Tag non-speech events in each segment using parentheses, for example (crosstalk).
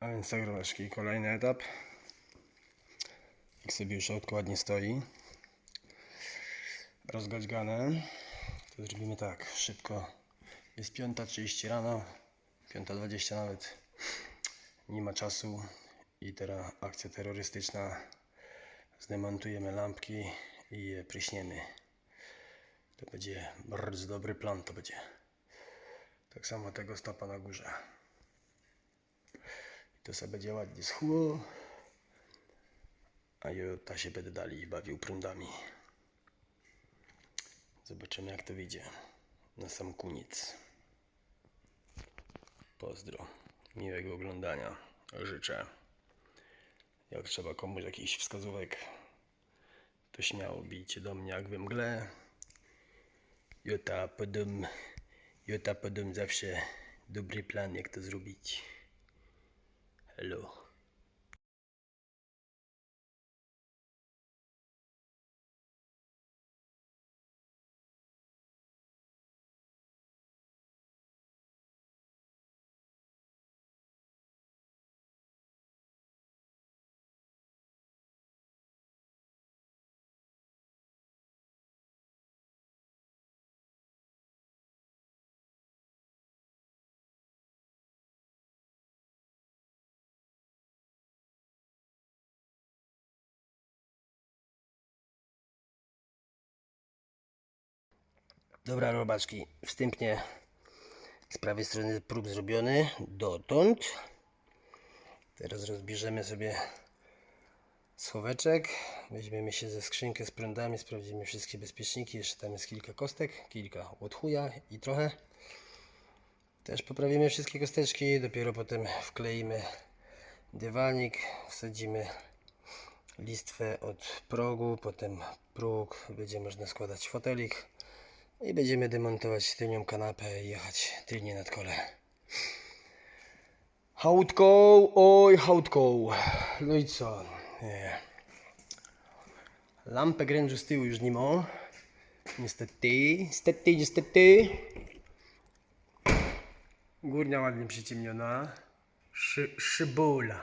A więc tak, kolejny etap. Jak sobie już autko ładnie stoi. Rozgadźgane. To zrobimy tak, szybko. Jest 5.30 rano, 5.20 nawet. Nie ma czasu. I teraz akcja terrorystyczna. Zdemontujemy lampki i je pryśniemy. To będzie bardzo dobry plan, to będzie. Tak samo tego stopa na górze. To sobie będzie ładnie schło. A ja się będę dalej bawił prądami. Zobaczymy jak to wyjdzie. Na sam koniec. Pozdro. Miłego oglądania. Życzę. Jak trzeba komuś jakichś wskazówek, to śmiało bijcie do mnie jak we mgle. Jota podum, Jota podum zawsze dobry plan jak to zrobić. Hello. Dobra, robaczki, wstępnie z prawej strony prób zrobiony dotąd. Teraz rozbierzemy sobie schoweczek. Weźmiemy się ze skrzynkę z prądami, sprawdzimy wszystkie bezpieczniki. Jeszcze tam jest kilka kostek, kilka od chuja i trochę. Też poprawimy wszystkie kosteczki, dopiero potem wkleimy dywanik, wsadzimy listwę od progu, potem próg, będzie można składać fotelik i będziemy demontować tylnią kanapę i jechać tylnie nad kole. Hałdką, oj hałdką. No i co? Nie. Lampę grężu z tyłu już nie ma. Niestety, niestety, niestety. Górnia ładnie przyciemniona. Szy, szybula.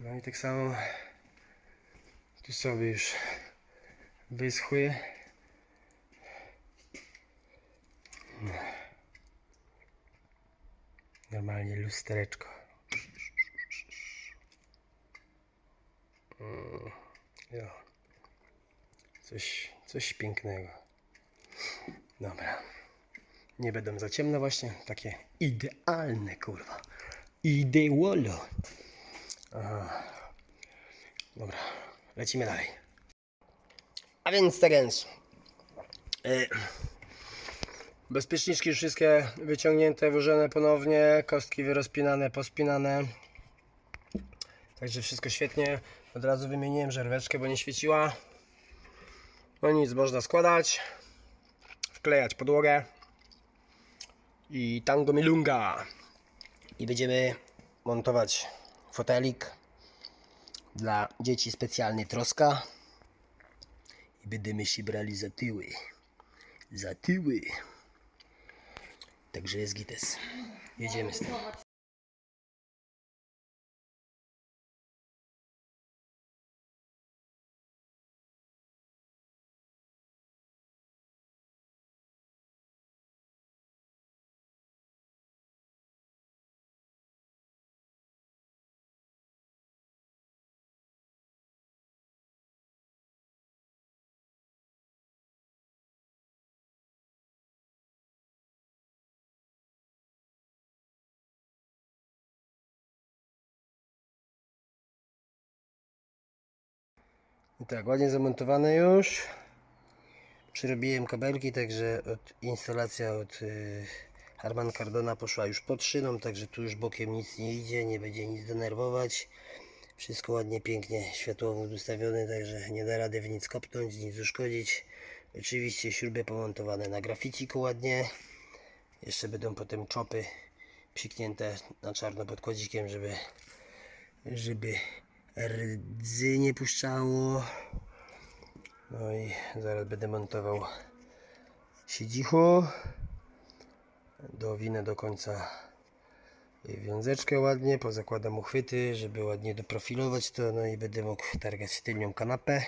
No i tak samo tu sobie już wyschły. Normalnie lustereczko. Mm, jo. Coś, coś pięknego. Dobra. Nie będą za ciemne właśnie. Takie idealne, kurwa. Ideolo. Aha. Dobra. Lecimy dalej. A więc tak więc. Bezpieczniczki wszystkie wyciągnięte, włożone ponownie, kostki wyrozpinane, pospinane. Także wszystko świetnie. Od razu wymieniłem żarweczkę, bo nie świeciła. No nic, można składać, wklejać podłogę i tango milunga. I będziemy montować fotelik dla dzieci specjalnie troska. I będziemy się brali za tyły. Za tyły. Także jest gites. Jedziemy z tym. I tak, ładnie zamontowane już. Przyrobiłem kabelki, także od, instalacja od y, Harman Kardona poszła już pod szyną, także tu już bokiem nic nie idzie, nie będzie nic denerwować. Wszystko ładnie, pięknie światłowód ustawiony, także nie da rady w nic kopnąć, nic uszkodzić. Oczywiście śruby pomontowane na graficiku ładnie. Jeszcze będą potem czopy psiknięte na czarno podkładzikiem, żeby żeby rdzy nie puszczało. No i zaraz będę montował siedzicho. Dowinę do końca wiązeczkę ładnie, pozakładam uchwyty, żeby ładnie doprofilować to, no i będę mógł targać tylnią kanapę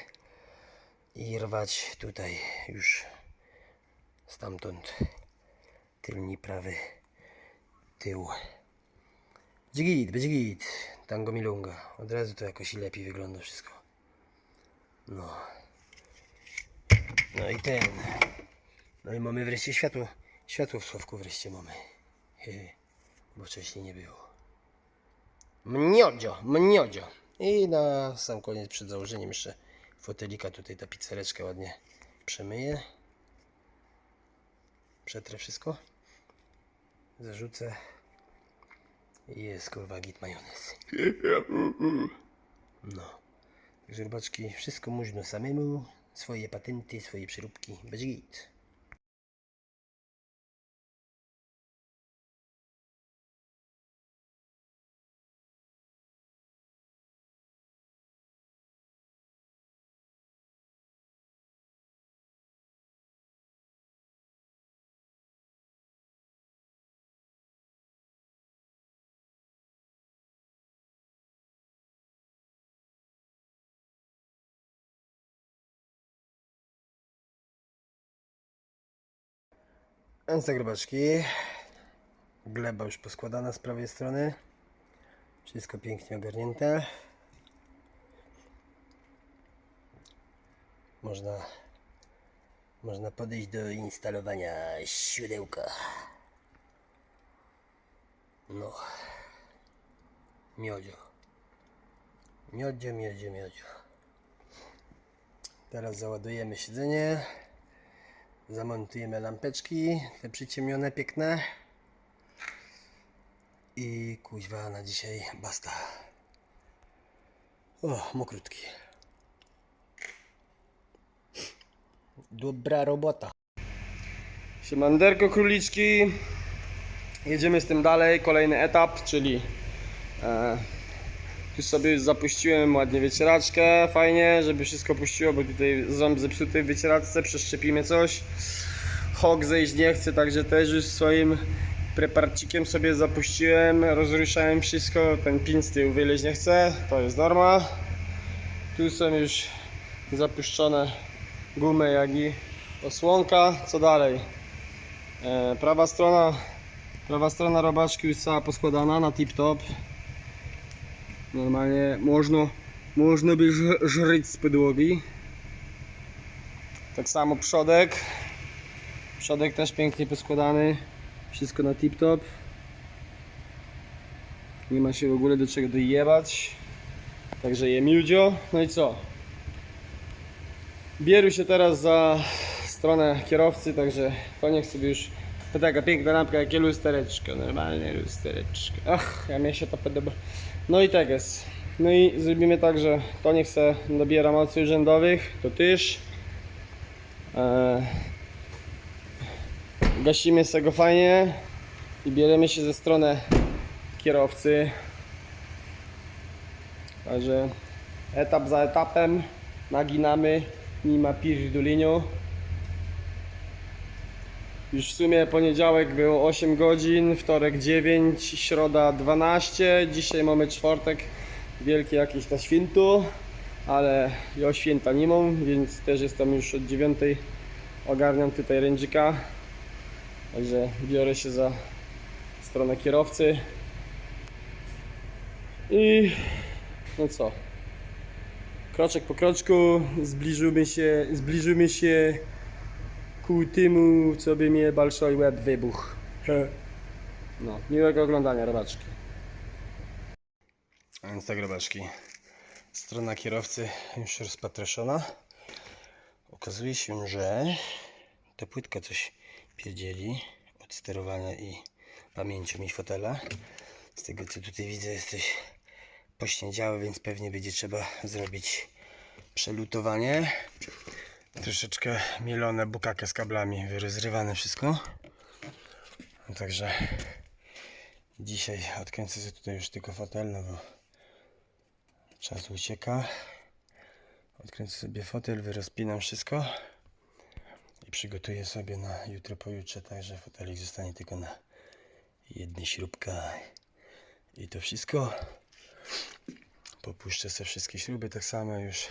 i rwać tutaj już stamtąd tylni prawy tył. Będzie git. Tango milunga. Od razu to jakoś lepiej wygląda wszystko. No. No i ten. No i mamy wreszcie światło. Światło w schowku wreszcie mamy. Hehe. Bo wcześniej nie było. Mniodzio, mniodzio. I na sam koniec przed założeniem jeszcze fotelika tutaj ta pizzereczka ładnie przemyję. Przetrę wszystko. Zarzucę. Jest kurwa git majonez. No. Także robaczki, wszystko można samemu. Swoje patenty, swoje przeróbki. Będzie git. Więc robaczki. Gleba już poskładana z prawej strony. Wszystko pięknie ogarnięte. Można, można podejść do instalowania siodełka. No. Miodzio. Miodzio, miodzio, miodzio. Teraz załadujemy siedzenie. Zamontujemy lampeczki, te przyciemnione, piękne. I kuźwa na dzisiaj basta. O, mokrutki. Dobra robota. Siemanderko króliczki. Jedziemy z tym dalej, kolejny etap, czyli e, tu sobie zapuściłem ładnie wycieraczkę, fajnie, żeby wszystko puściło, bo tutaj ząb zepsuty w wycieraczce, przeszczepimy coś. Hok zejść nie chce, także też już swoim preparcikiem sobie zapuściłem, rozruszałem wszystko, ten pin z tyłu wyleźć nie chce, to jest norma. Tu są już zapuszczone gumy, jak i osłonka. Co dalej? E, prawa strona prawa strona robaczki już cała poskładana na tip top. Normalnie można, można by żryć z podłogi. Tak samo przodek. Przodek też pięknie poskładany. Wszystko na tip top. Nie ma się w ogóle do czego dojebać. Także je miudzio. No i co? Bierę się teraz za stronę kierowcy, także to niech sobie już to taka piękna lampka, jakie lustereczko, normalnie lustereczko. Ach, ja mnie się to podoba. No i tak jest. No i zrobimy tak, że to niech se dobiera mocy urzędowych, to też. Eee, gasimy sobie go fajnie i bierzemy się ze stronę kierowcy. Także etap za etapem naginamy, nie ma pierdoleniu. Już w sumie poniedziałek było 8 godzin, wtorek 9, środa 12, dzisiaj mamy czwartek, wielki jakiś na świętu, ale ja święta nie mam, więc też jestem już od 9, ogarniam tutaj rędzika, także biorę się za stronę kierowcy. I no co, kroczek po kroczku zbliżymy się, zbliżymy się ku temu, co by mnie balszoj łeb wybuchł. He. No, miłego oglądania, robaczki. A więc tak robaczki. Strona kierowcy już rozpatrzona. Okazuje się, że ta płytka coś pierdzieli od sterowania i pamięcią i fotela. Z tego co tutaj widzę jesteś pośniedziały, więc pewnie będzie trzeba zrobić przelutowanie. Troszeczkę mielone bukakę z kablami, wyrozrywane wszystko. Także dzisiaj odkręcę sobie tutaj już tylko fotel, no bo czas ucieka. Odkręcę sobie fotel, wyrozpinam wszystko i przygotuję sobie na jutro pojutrze, także fotelik zostanie tylko na jednej śrubka I to wszystko. Popuszczę sobie wszystkie śruby tak samo już.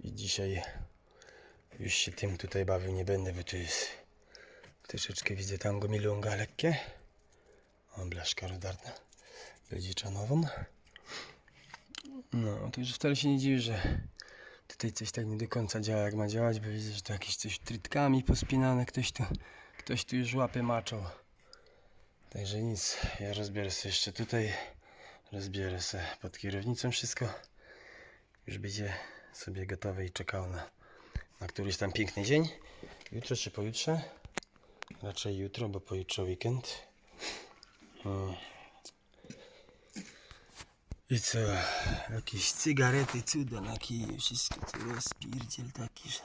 I dzisiaj już się tym tutaj bawił nie będę, bo tu jest troszeczkę widzę tango milonga lekkie. O, blaszka rozdarta. Będzie czanową. No, to już wcale się nie dziwię, że tutaj coś tak nie do końca działa jak ma działać, bo widzę, że to jakieś coś trytkami pospinane, ktoś tu, ktoś tu już łapy maczał. Także nic, ja rozbiorę sobie jeszcze tutaj, rozbiorę sobie pod kierownicą wszystko. Już będzie sobie gotowe i czekał na, na któryś tam piękny dzień. Jutro czy pojutrze? Raczej jutro, bo pojutrze weekend. Hmm. I co? Jakieś cygarety, cuda na kiju, wszystko to jest pierdziel taki, że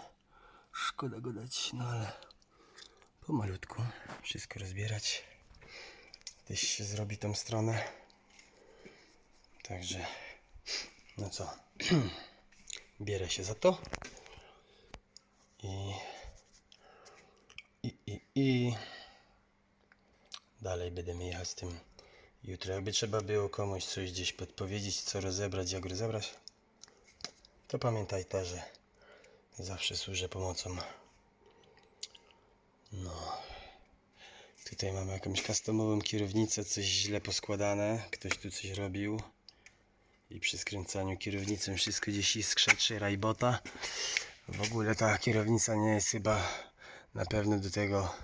szkoda go dać, no ale pomalutku wszystko rozbierać. Też się zrobi tą stronę. Także, no co, (clears throat) bierę się za to. I, i, i, i dalej będziemy jechać z tym jutro. Jakby trzeba było komuś coś gdzieś podpowiedzieć, co rozebrać, jak rozebrać, to pamiętaj że zawsze służę pomocą. No. Tutaj mamy jakąś customową kierownicę, coś źle poskładane, ktoś tu coś robił. I przy skręcaniu kierownicą wszystko gdzieś iskrze, czy rajbota. W ogóle ta kierownica nie jest chyba na pewno do tego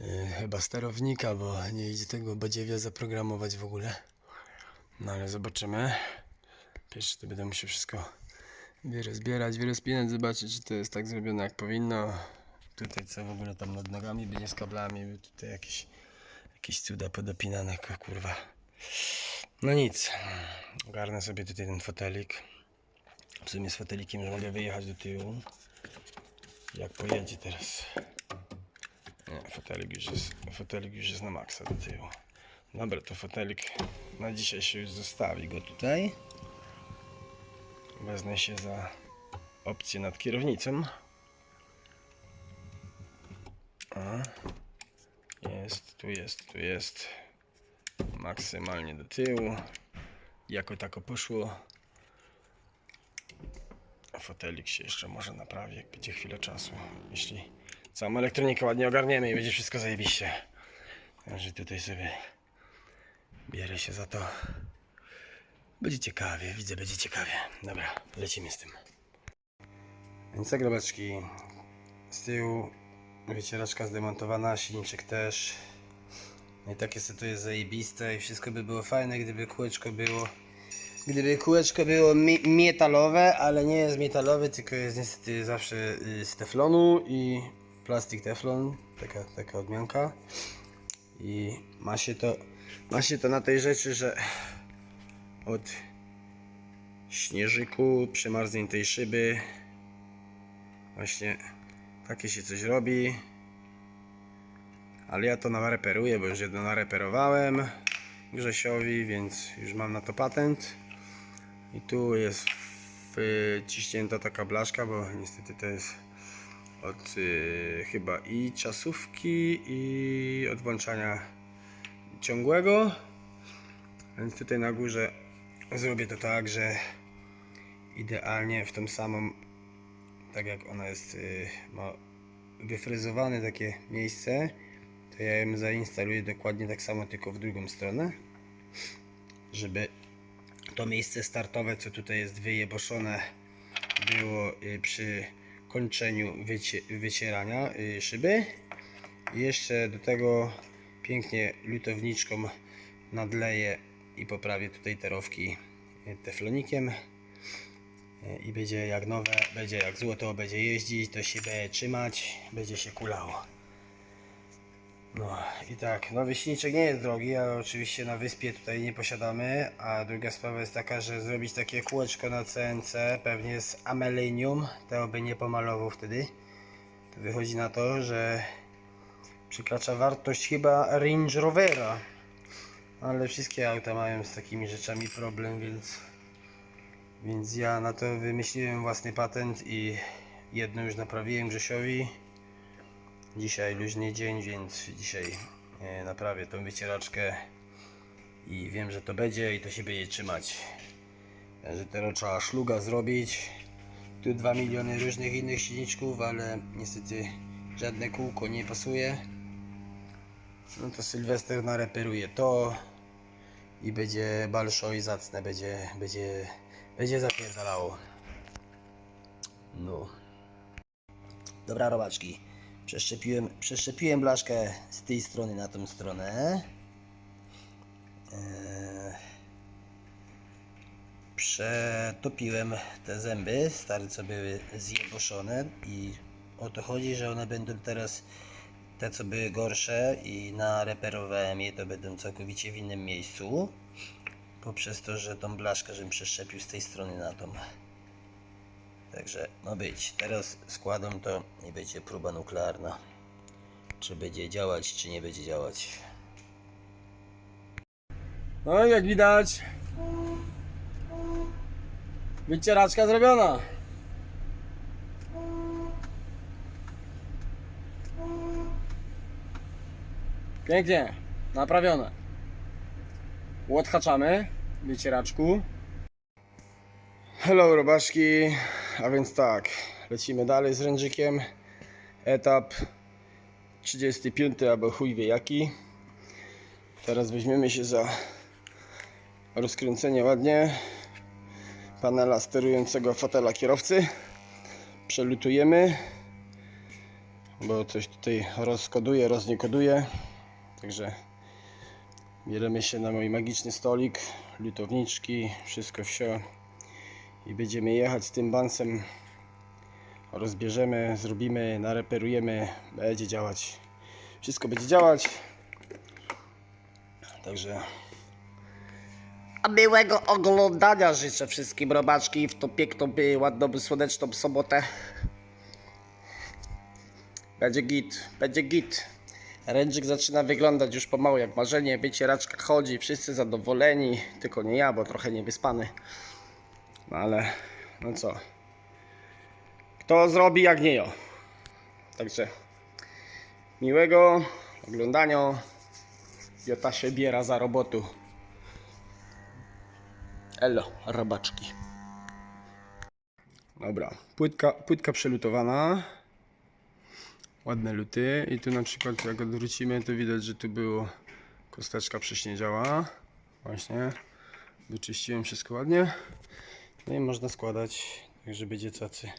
yy, chyba sterownika, bo nie idzie tego badziewia zaprogramować w ogóle. No ale zobaczymy. Pierwszy to będę musiał wszystko wyrozbierać, wyrozpinać, zobaczyć czy to jest tak zrobione jak powinno. Tutaj co w ogóle tam nad nogami będzie z kablami, tutaj jakieś, jakieś cuda podopinane, ku- kurwa. No nic, ogarnę sobie tutaj ten fotelik. W sumie z fotelikiem mogę wyjechać do tyłu. Jak pojedzie teraz. Nie, fotelik już jest, fotelik już jest na maksa do tyłu. Dobra, to fotelik na dzisiaj się już zostawi go tutaj. Wezmę się za opcję nad kierownicą. A. Jest, tu jest, tu jest. Maksymalnie do tyłu. Jako tako poszło. Fotelik się jeszcze może naprawi, jak będzie chwilę czasu. Jeśli całą elektronikę ładnie ogarniemy i będzie wszystko zajebiście. Także tutaj sobie bierę się za to. Będzie ciekawie, widzę, będzie ciekawie. Dobra, lecimy z tym. Więc tak, robaczki. Z tyłu wycieraczka zdemontowana, silniczek też. No i takie to jest zajebiste i wszystko by było fajne, gdyby kółeczko było Gdyby kółeczko było metalowe, ale nie jest metalowe, tylko jest niestety zawsze y, z teflonu i plastik teflon, taka, taka odmianka. I ma się to, ma się to na tej rzeczy, że od śnieżyku, przemarzniętej szyby właśnie takie się coś robi. Ale ja to nareperuję, bo już jedno nareperowałem Grzesiowi, więc już mam na to patent. I tu jest wciśnięta taka blaszka, bo niestety to jest od y, chyba i czasówki i od włączania ciągłego. Więc tutaj na górze zrobię to tak, że idealnie w tą samą, tak jak ona jest, y, ma wyfrezowane takie miejsce, to ja ją zainstaluję dokładnie tak samo, tylko w drugą stronę, żeby to miejsce startowe, co tutaj jest wyjeboszone, było y, przy kończeniu wycie, wycierania y, szyby. Jeszcze do tego pięknie lutowniczką nadleję i poprawię tutaj terowki y, teflonikiem. I będzie jak nowe, będzie jak złoto, będzie jeździć, to się będzie trzymać, będzie się kulało. No i tak, nowy silniczek nie jest drogi, ale oczywiście na wyspie tutaj nie posiadamy, a druga sprawa jest taka, że zrobić takie kółeczko na CNC pewnie z amelinium, tego by nie pomalował wtedy. To wychodzi na to, że przekracza wartość chyba Range Rovera, ale wszystkie auta mają z takimi rzeczami problem, więc więc ja na to wymyśliłem własny patent i jedno już naprawiłem Grzesiowi. Dzisiaj luźny dzień, więc dzisiaj e, naprawię tą wycieraczkę i wiem, że to będzie i to się będzie trzymać. Że teraz trzeba szluga zrobić. Tu 2 miliony różnych innych silniczków, ale niestety żadne kółko nie pasuje. No to Sylwester nareperuje to i będzie balszo i zacne, będzie, będzie, będzie zapierdalało. No. Dobra robaczki. Przeszczepiłem, przeszczepiłem blaszkę z tej strony na tą stronę. Eee, Przetopiłem te zęby, stare co były zjeboszone i o to chodzi, że one będą teraz te co były gorsze i nareperowałem je, to będą całkowicie w innym miejscu poprzez to, że tą blaszkę żebym przeszczepił z tej strony na tą. Także ma być. Teraz składam to i będzie próba nuklearna. Czy będzie działać, czy nie będzie działać. No i jak widać, wycieraczka zrobiona. Pięknie, naprawione. Odhaczamy wycieraczku. Hello robaszki, a więc tak, lecimy dalej z rężykiem. Etap 35 albo chuj wie jaki. Teraz weźmiemy się za rozkręcenie ładnie panela sterującego fotela kierowcy. Przelutujemy, bo coś tutaj rozkoduje, rozniekoduje. Także bierzemy się na mój magiczny stolik, lutowniczki, wszystko wsio i będziemy jechać z tym bansem. Rozbierzemy, zrobimy, nareperujemy, będzie działać. Wszystko będzie działać. Także miłego oglądania życzę wszystkim robaczki w tą piękną, by ładną, słoneczną sobotę. Będzie git, będzie git. Rędżyk zaczyna wyglądać już pomału jak marzenie. Wycieraczka chodzi, wszyscy zadowoleni. Tylko nie ja, bo trochę niewyspany. No ale, no co. Kto zrobi jak nie ja. Także miłego oglądania. Jota się biera za robotu. Elo, robaczki. Dobra, płytka, płytka przelutowana. Ładne luty i tu na przykład jak odwrócimy to widać, że tu było kosteczka prześniedziała. Właśnie. Wyczyściłem wszystko ładnie. No i można składać, tak żeby będzie cacy.